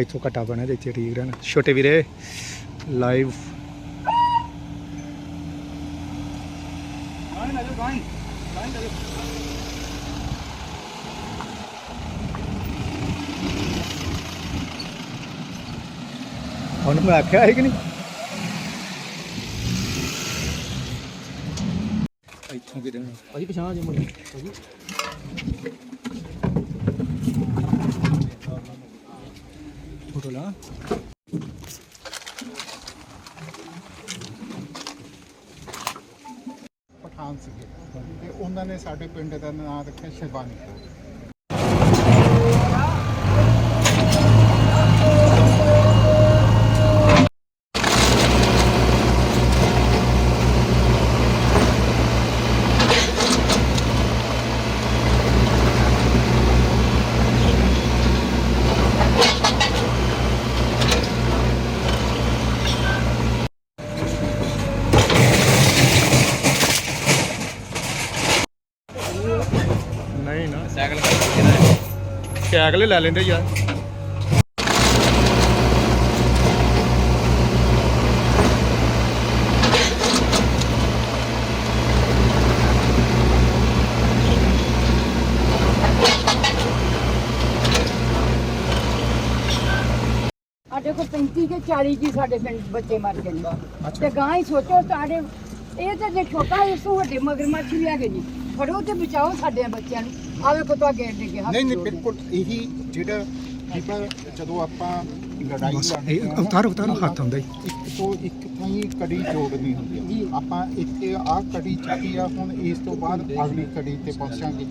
ਇੱਥੋਂ ਘਟਾ ਬਣਾ ਤੇ ਇੱਥੇ ਠੀਕ ਰਹਿਣ। ਛੋਟੇ ਵੀਰੇ ਲਾਈਵ ਹੁਣ ਮੈਂ ਆਖਿਆ ਹੈ ਕਿ ਨਹੀਂ? ਇੱਥੋਂ ਕਿਤੇ ਭਾਜੀ, ਪਛਾਣ ਜੇ ਮੁੰਡੇ ਭਾਜੀ। ਫੋਟੋ ਪਠਾਨ ਸੀਗੇ ਤੇ ਉਹਨਾਂ ਨੇ ਸਾਡੇ ਪਿੰਡ ਦਾ ਨਾਮ ਰੱਖਿਆ ਸ਼ਿਵਾਨੀ। ਨਹੀਂ ਨਾ। ਸਾਈਕਲ ਸਾਈਕਲ ਹੀ ਲੈ ਲੈਂਦੇ ਯਾਰ। ਆ ਦੇਖੋ 35 ਕੇ 40 ਜੀ ਸਾਡੇ ਪਿੰਡ ਬੱਚੇ ਮਰ ਗਏ ਨੇ। ਤੇ ਗਾਂ ਹੀ ਸੋਚੋ ਸਾਡੇ ਇਹ ਤਾਂ ਜੇ ਛੋਟਾ ਇਸ ਤੋਂ ਵੱਡੇ ਮਗਰਮੱਛ ਵੀ ਹੈਗੇ ਜੀ। ਫੜੋ ਤੇ ਬਚਾਓ ਸਾਡੇ ਬੱਚਿਆਂ ਨੂੰ ਆਵੇ ਕੋ ਤਾਂ ਗੇਟ ਦੇ ਕੇ ਹੱਥ ਨਹੀਂ ਨਹੀਂ। ਬਿਲਕੁਲ ਇਹੀ ਜਿਹੜਾ ਬੀਬਾ ਜਦੋਂ ਆਪਾਂ ਲੜਾਈ ਬਸ ਲੜਦੇ ਹਾਂ, ਉਤਾਰੋ ਉਤਾਰੋ ਹੱਥ ਹੁੰਦਾ ਹੀ ਇੱਕ ਤੋਂ ਇੱਕ ਥਾਈ ਕੜੀ ਜੋੜਨੀ ਹੁੰਦੀ ਜੀ। ਹੈ ਆਪਾਂ ਇੱਥੇ ਆਹ ਕੜੀ ਚੱਕੀ ਆ ਹੁਣ ਇਸ ਤੋਂ ਬਾਅਦ ਅਗਲੀ ਕੜੀ ਤੇ ਪਹੁੰਚਾਂਗੇ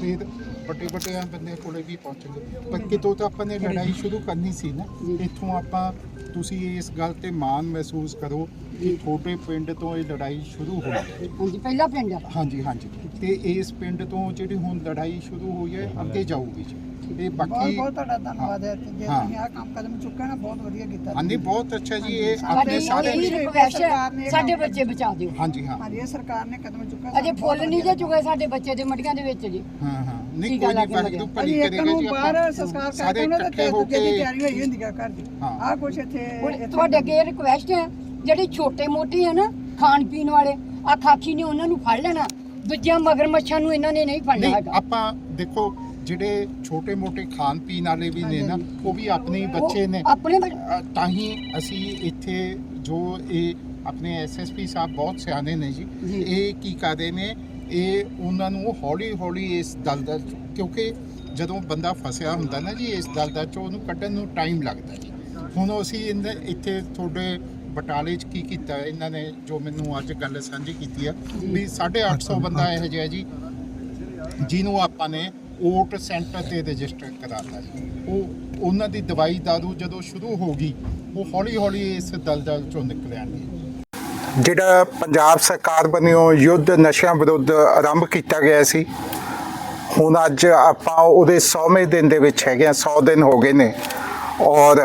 ਫਿਰ ਵੱਡੇ ਵੱਡੇ ਬੰਦੇ ਕੋਲੇ ਵੀ ਪਹੁੰਚਾਂਗੇ ਪਰ ਕਿਤੋਂ ਤਾਂ ਆਪਾਂ ਨੇ ਲੜਾਈ ਸ਼ੁਰੂ ਕਰਨੀ ਸੀ ਨਾ ਜੀ। ਇੱਥੋਂ ਆਪਾਂ ਤੁਸੀਂ ਇਸ ਗੱਲ ਤੇ ਮਾਣ ਮਹਿਸੂਸ ਕਰੋ ਕਿ ਛੋਟੇ ਪਿੰਡ ਤੋਂ ਇਹ ਲੜਾਈ ਸ਼ੁਰੂ ਹੋਈ ਹੈ। ਹਾਂਜੀ ਪਹਿਲਾ ਪਿੰਡ ਆ। ਹਾਂਜੀ ਹਾਂਜੀ। ਤੇ ਇਸ ਪਿੰਡ ਤੋਂ ਜਿਹੜੀ ਹੁਣ ਲੜਾਈ ਸ਼ੁਰੂ ਹੋਈ ਹੈ ਅੱਗੇ ਜਾਊਗੀ ਜੀ। ਬਹੁਤ ਬਾਕੀ ਬਹੁਤ ਤੁਹਾਡਾ ਧੰਨਵਾਦ ਹੈ। ਤੇ ਜੇ ਹਾਂ। ਤੁਸੀਂ ਆਹ ਕੰਮ ਕਦਮ ਚੁੱਕਿਆ ਨਾ ਬਹੁਤ ਵਧੀਆ ਕੀਤਾ ਹਾਂਜੀ ਬਹੁਤ ਅੱਛਾ ਜੀ ਇਹ ਆਪਣੇ ਸਾਡੀ ਸਾਰੇ ਇਹੀ ਨੇ ਹੈ ਇਹ ਸਾਡੇ ਬੱਚੇ ਬਚਾ ਦਿਓ। ਹਾਂਜੀ ਹਾਂ। ਹਾਂਜੀ ਇਹ ਸਰਕਾਰ ਨੇ ਕਦਮ ਚੁੱਕਿਆ ਅਜੇ ਫੁੱਲ ਨਹੀਂ ਜੇ ਚੁਗੇ ਸਾਡੇ ਬੱਚੇ ਦੇ ਮਟੀਆਂ ਦੇ ਵਿੱਚ ਜੀ। ਹਾਂ ਹਾਂ। ਨਹੀਂ ਟੀਕਾ ਕੋਈ ਲਾ ਨਹੀਂ ਕੇ। ਭਲੀ ਕਰੇਗਾ ਨੂੰ ਜੀ ਬਾਹਰ ਆਪਾਂ ਸੰਸਕਾਰ ਕਰਦੇ ਉਹਨਾਂ ਤੇ ਹੋ ਦੂਜੇ ਦੀ ਤਿਆਰੀ ਹੋਈ ਹੁੰਦੀ ਆ ਘਰ ਦੀ। ਹਾਂ। ਆਹ ਕੁਛ ਇੱਥੇ ਹੁਣ ਇੱਥੇ ਤੁਹਾਡੇ ਅੱਗੇ ਰਿਕਵੈਸਟ ਹੈ ਜਿਹੜੇ ਛੋਟੇ ਮੋਟੇ ਆ ਨਾ ਖਾਣ ਪੀਣ ਵਾਲੇ ਆ ਖਾਕੀ ਨੇ ਉਹਨਾਂ ਨੂੰ ਫੜ ਲੈਣਾ। ਦੂਜਿਆਂ ਮਗਰਮੱਛਾਂ ਨੂੰ ਇਹਨਾਂ ਨੇ ਨਹੀਂ ਫੜਨਾ ਨਹੀਂ ਹੈਗਾ। ਆਪਾਂ ਦੇਖੋ ਜਿਹੜੇ ਛੋਟੇ ਮੋਟੇ ਖਾਣ ਪੀਣ ਵਾਲੇ ਵੀ ਨੇ ਨਾ ਉਹ ਵੀ ਆਪਣੇ ਹੀ ਬੱਚੇ ਨੇ। ਆਪਣੇ ਬੱਚੇ- ਅ, ਤਾਂ ਹੀ ਅਸੀਂ ਇੱਥੇ ਜੋ ਇਹ ਆਪਣੇ ਐਸਐਸਪੀ ਸਾਹਿਬ ਬਹੁਤ ਸਿਆਣੇ ਨੇ ਜੀ ਜੀ। ਇਹ ਕੀ ਕਰਦੇ ਨੇ ਇਹ ਉਹਨਾਂ ਨੂੰ ਹੌਲੀ ਹੌਲੀ ਇਸ ਦਲਦਲ ਚੋਂ- ਕਿਉਂਕਿ ਜਦੋਂ ਬੰਦਾ ਫਸਿਆ ਹੁੰਦਾ ਨਾ ਜੀ ਇਸ ਦਲਦਲ ਚੋਂ ਉਹਨੂੰ ਕੱਢਣ ਨੂੰ ਟਾਈਮ ਲੱਗਦਾ ਜੀ। ਹੁਣ ਅਸੀਂ ਇਹਨਾਂ- ਇੱਥੇ ਤੁਹਾਡੇ ਬਟਾਲੇ 'ਚ ਕੀ ਕੀਤਾ ਇਹਨਾਂ ਨੇ ਜੋ ਮੈਨੂੰ ਅੱਜ ਗੱਲ ਸਾਂਝੀ ਕੀਤੀ ਆ ਵੀ 850 ਬੰਦਾ ਇਹੋ ਜਿਹਾ ਜੀ ਜਿਹਨੂੰ ਆਪਾਂ ਨੇ ਓਟ ਸੈਂਟਰ ਤੇ ਰਜਿਸਟਰ ਕਰਾਤਾ ਜੀ। ਉਹ ਉਹਨਾਂ ਦੀ ਦਵਾਈ ਦਾਰੂ ਜਦੋਂ ਸ਼ੁਰੂ ਹੋ ਗਈ ਉਹ ਹੌਲੀ ਹੌਲੀ ਇਸ ਦਲਦਲ ਚੋਂ ਨਿਕਲ ਆਣਗੇ ਜਿਹੜਾ ਪੰਜਾਬ ਸਰਕਾਰ ਵੱਲੋਂ ਯੁੱਧ ਨਸ਼ਿਆਂ ਵਿਰੁੱਧ ਆਰੰਭ ਕੀਤਾ ਗਿਆ ਸੀ ਹੁਣ ਅੱਜ ਆਪਾਂ ਉਹਦੇ 100ਵੇਂ ਦਿਨ ਦੇ ਵਿੱਚ ਹੈਗੇ ਆ 100 ਦਿਨ ਹੋ ਗਏ ਨੇ। ਔਰ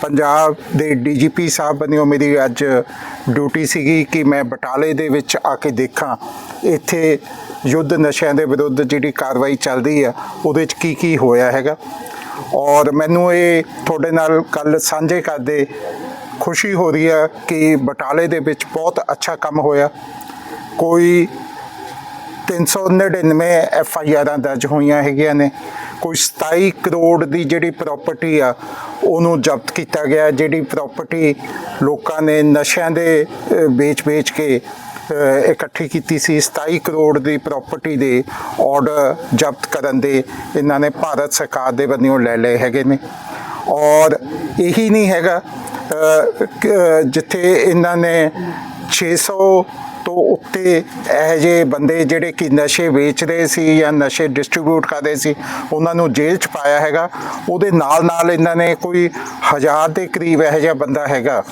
ਪੰਜਾਬ ਦੇ ਡੀਜੀਪੀ ਸਾਹਿਬ ਵੱਲੋਂ ਮੇਰੀ ਅੱਜ ਡਿਊਟੀ ਸੀਗੀ ਕਿ ਮੈਂ ਬਟਾਲੇ ਦੇ ਵਿੱਚ ਆ ਕੇ ਦੇਖਾਂ ਇੱਥੇ ਯੁੱਧ ਨਸ਼ਿਆਂ ਦੇ ਵਿਰੁੱਧ ਜਿਹੜੀ ਕਾਰਵਾਈ ਚੱਲਦੀ ਆ, ਉਹਦੇ 'ਚ ਕੀ ਕੀ ਹੋਇਆ ਹੈਗਾ। ਔਰ ਮੈਨੂੰ ਇਹ ਤੁਹਾਡੇ ਨਾਲ ਕੱਲ ਸਾਂਝੇ ਕਰਦੇ ਖੁਸ਼ੀ ਹੋ ਰਹੀ ਹੈ ਕਿ ਬਟਾਲੇ ਦੇ ਵਿੱਚ ਬਹੁਤ ਅੱਛਾ ਕੰਮ ਹੋਇਆ। ਕੋਈ 399 ਐਫ ਆਈ ਆਰਾਂ ਦਰਜ ਹੋਈਆਂ ਹੈਗੀਆਂ ਨੇ। ਕੋਈ 27 ਕਰੋੜ ਦੀ ਜਿਹੜੀ ਪ੍ਰਾਪਰਟੀ ਆ, ਉਹਨੂੰ ਜ਼ਬਤ ਕੀਤਾ ਗਿਆ। ਜਿਹੜੀ ਪ੍ਰਾਪਰਟੀ ਲੋਕਾਂ ਨੇ ਨਸ਼ਿਆਂ ਦੇ ਵੇਚ-ਵੇਚ ਕੇ ਇਕੱਠੀ ਕੀਤੀ ਸੀ 27 ਕਰੋੜ ਦੀ ਪ੍ਰਾਪਰਟੀ ਦੇ ਆਰਡਰ ਜ਼ਬਤ ਕਰਨ ਦੇ ਇਹਨਾਂ ਨੇ ਭਾਰਤ ਸਰਕਾਰ ਦੇ ਵੱਲੋਂ ਲੈ ਲਏ ਹੈਗੇ ਨੇ। ਔਰ ਇਹੀ ਨਹੀਂ ਹੈਗਾ ਜਿੱਥੇ ਇਹਨਾਂ ਨੇ 600 ਤੋਂ ਉੱਤੇ ਇਹ ਜਿਹੇ ਬੰਦੇ ਜਿਹੜੇ ਕਿ ਨਸ਼ੇ ਵੇਚ ਰਹੇ ਸੀ ਜਾਂ ਨਸ਼ੇ ਡਿਸਟ੍ਰੀਬਿਊਟ ਕਰ ਰਹੇ ਸੀ, ਉਹਨਾਂ ਨੂੰ ਜੇਲ੍ਹ 'ਚ ਪਾਇਆ ਹੈਗਾ। ਉਹਦੇ ਨਾਲ ਨਾਲ ਇਹਨਾਂ ਨੇ ਕੋਈ ਹਜ਼ਾਰ ਦੇ ਕਰੀਬ ਇਹ ਜਿਹਾ ਬੰਦਾ ਹੈਗਾ।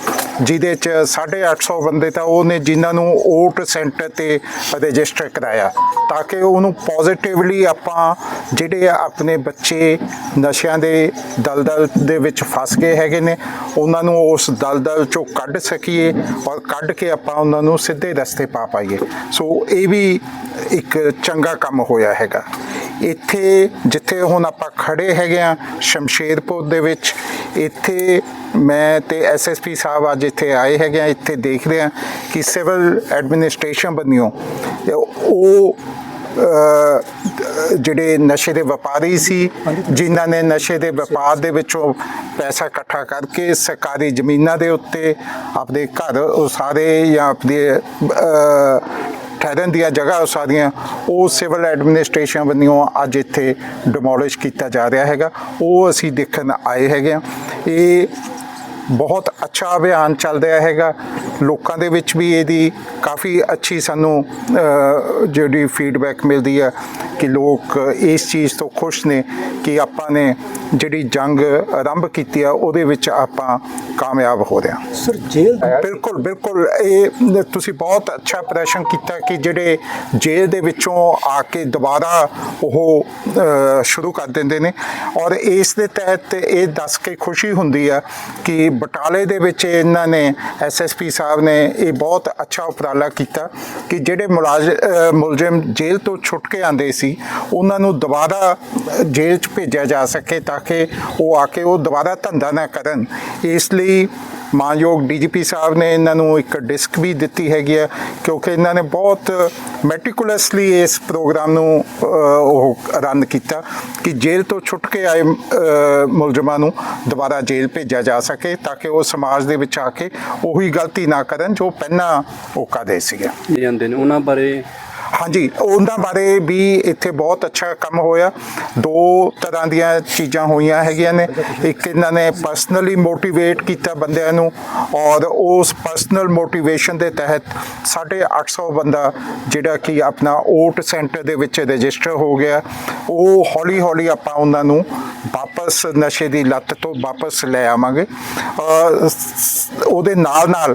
ਜਿਹਦੇ 'ਚ 850 ਬੰਦੇ ਤਾਂ ਉਹ ਨੇ ਜਿਨ੍ਹਾਂ ਨੂੰ ਓਟ ਸੈਂਟਰ ਤੇ ਰਜਿਸਟਰ ਕਰਾਇਆ। ਤਾਂ ਕਿ ਉਹਨੂੰ ਪੋਜ਼ਿਟਿਵਲੀ ਆਪਾਂ ਜਿਹੜੇ ਆਪਣੇ ਬੱਚੇ ਨਸ਼ਿਆਂ ਦੇ ਦਲਦਲ ਦੇ ਵਿੱਚ ਫਸ ਗਏ ਹੈਗੇ ਨੇ, ਉਹਨਾਂ ਨੂੰ ਉਸ ਦਲਦਲ ਚੋਂ ਕੱਢ ਸਕੀਏ ਔਰ ਕੱਢ ਕੇ ਆਪਾਂ ਉਹਨਾਂ ਨੂੰ ਸਿੱਧੇ ਰਸਤੇ ਪਾ ਪਾਈਏ। ਸੋ ਇਹ ਵੀ ਇੱਕ ਚੰਗਾ ਕੰਮ ਹੋਇਆ ਹੈਗਾ। ਇੱਥੇ ਜਿੱਥੇ ਹੁਣ ਆਪਾਂ ਖੜੇ ਹੈਗੇ ਆ ਸ਼ਮਸ਼ੇਰਪੁਰ ਦੇ ਵਿੱਚ ਇੱਥੇ ਮੈਂ ਤੇ ਐਸਐਸਪੀ ਸਾਹਿਬ ਅੱਜ ਇੱਥੇ ਆਏ ਹੈਗੇ ਆ ਇੱਥੇ ਦੇਖ ਰਹੇ ਆ ਕਿ ਸਿਵਲ ਐਡਮਿਨਿਸਟ੍ਰੇਸ਼ਨ ਬੰਨਿਓ। ਉਹ ਜਿਹੜੇ ਨਸ਼ੇ ਦੇ ਵਪਾਰੀ ਸੀ ਜਿਨ੍ਹਾਂ ਨੇ ਨਸ਼ੇ ਦੇ ਵਪਾਰ ਦੇ ਵਿੱਚੋਂ ਪੈਸਾ ਇਕੱਠਾ ਕਰਕੇ ਸਰਕਾਰੀ ਜ਼ਮੀਨਾਂ ਦੇ ਉੱਤੇ ਆਪਣੇ ਘਰ ਉਸਾਰੇ ਜਾਂ ਆਪਣੇ ਠਹਿਰਨ ਦੀਆਂ ਜਗ੍ਹਾ ਉਸਾਰੀਆਂ ਉਹ ਸਿਵਲ ਐਡਮਿਨਿਸਟ੍ਰੇਸ਼ਨ ਵੱਲੋਂ ਅੱਜ ਇੱਥੇ ਡਿਮੋਲਿਸ਼ ਕੀਤਾ ਜਾ ਰਿਹਾ ਹੈਗਾ। ਉਹ ਅਸੀਂ ਦੇਖਣ ਆਏ ਹੈਗੇ ਆ। ਇਹ ਬਹੁਤ ਅੱਛਾ ਅਭਿਆਨ ਚੱਲ ਰਿਹਾ ਹੈਗਾ। ਲੋਕਾਂ ਦੇ ਵਿੱਚ ਵੀ ਇਹਦੀ ਕਾਫੀ ਅੱਛੀ ਸਾਨੂੰ ਜਿਹੜੀ ਫੀਡਬੈਕ ਮਿਲਦੀ ਹੈ ਕਿ ਲੋਕ ਇਸ ਚੀਜ਼ ਤੋਂ ਖੁਸ਼ ਨੇ ਕਿ ਆਪਾਂ ਨੇ ਜਿਹੜੀ ਜੰਗ ਆਰੰਭ ਕੀਤੀ ਆ ਉਹਦੇ ਵਿੱਚ ਆਪਾਂ ਕਾਮਯਾਬ ਹੋ ਰਹੇ ਹਾਂ। ਸਰ ਜੇਲ੍ਹ ਬਿਲਕੁਲ ਬਿਲਕੁਲ। ਇਹ ਤੁਸੀਂ ਬਹੁਤ ਅੱਛਾ ਪ੍ਰਸ਼ਨ ਕੀਤਾ ਕਿ ਜਿਹੜੇ ਜੇਲ੍ਹ ਦੇ ਵਿੱਚੋਂ ਆ ਕੇ ਦੁਬਾਰਾ ਉਹ ਸ਼ੁਰੂ ਕਰ ਦਿੰਦੇ ਨੇ ਔਰ ਇਸ ਦੇ ਤਹਿਤ ਇਹ ਦੱਸ ਕੇ ਖੁਸ਼ੀ ਹੁੰਦੀ ਆ ਕਿ ਬਟਾਲੇ ਦੇ ਵਿੱਚ ਇਹਨਾਂ ਨੇ ਐਸਐਸਪੀ ਸਾਹਿਬ ਸਾਹਿਬ ਨੇ ਇਹ ਬਹੁਤ ਅੱਛਾ ਉਪਰਾਲਾ ਕੀਤਾ ਕਿ ਜਿਹੜੇ ਮੁਲਾਜ਼ ਮੁਲਜ਼ਮ ਜੇਲ੍ਹ ਤੋਂ ਛੁੱਟ ਕੇ ਆਂਦੇ ਸੀ, ਉਹਨਾਂ ਨੂੰ ਦੁਬਾਰਾ ਜੇਲ੍ਹ 'ਚ ਭੇਜਿਆ ਜਾ ਸਕੇ ਤਾਂ ਕਿ ਉਹ ਆ ਕੇ ਉਹ ਦੁਬਾਰਾ ਧੰਦਾ ਨਾ ਕਰਨ। ਇਸ ਲਈ ਮਾਨਯੋਗ ਡੀਜੀਪੀ ਸਾਹਿਬ ਨੇ ਇਹਨਾਂ ਨੂੰ ਇੱਕ ਡਿਸਕ ਵੀ ਦਿੱਤੀ ਹੈਗੀ ਹੈ, ਕਿਉਂਕਿ ਇਹਨਾਂ ਨੇ ਬਹੁਤ ਮੈਟੀਕੂਲਸਲੀ ਇਸ ਪ੍ਰੋਗਰਾਮ ਨੂੰ ਉਹ ਰਨ ਕੀਤਾ ਕਿ ਜੇਲ੍ਹ ਤੋਂ ਛੁੱਟ ਕੇ ਆਏ ਮੁਲਜ਼ਮਾਂ ਨੂੰ ਦੁਬਾਰਾ ਜੇਲ੍ਹ ਭੇਜਿਆ ਜਾ ਸਕੇ ਤਾਂ ਕਿ ਉਹ ਸਮਾਜ ਦੇ ਵਿੱਚ ਆ ਕੇ ਉਹੀ ਗਲਤੀ ਨਾ ਕਰਨ ਜੋ ਪਹਿਲਾਂ ਉਹ ਕਰਦੇ ਸੀਗੇ। ਜਾਂਦੇ ਨੇ। ਉਹਨਾਂ ਬਾਰੇ ਹਾਂਜੀ, ਉਹਨਾਂ ਬਾਰੇ ਵੀ ਇੱਥੇ ਬਹੁਤ ਅੱਛਾ ਕੰਮ ਹੋਇਆ। ਦੋ ਤਰ੍ਹਾਂ ਦੀਆਂ ਚੀਜ਼ਾਂ ਹੋਈਆਂ ਹੈਗੀਆਂ ਨੇ। ਇੱਕ ਇਹਨਾਂ ਨੇ ਪਰਸਨਲੀ ਮੋਟੀਵੇਟ ਕੀਤਾ ਬੰਦਿਆਂ ਨੂੰ ਔਰ ਉਸ ਪਰਸਨਲ ਮੋਟੀਵੇਸ਼ਨ ਦੇ ਤਹਿਤ 850 ਬੰਦਾ ਜਿਹੜਾ ਕਿ ਆਪਣਾ ਓਟ ਸੈਂਟਰ ਦੇ ਵਿੱਚ ਰਜਿਸਟਰ ਹੋ ਗਿਆ। ਉਹ ਹੌਲੀ ਹੌਲੀ ਆਪਾਂ ਉਹਨਾਂ ਨੂੰ ਵਾਪਸ ਨਸ਼ੇ ਦੀ ਲੱਤ ਤੋਂ ਵਾਪਸ ਲੈ ਆਵਾਂਗੇ। ਉਹਦੇ ਨਾਲ ਨਾਲ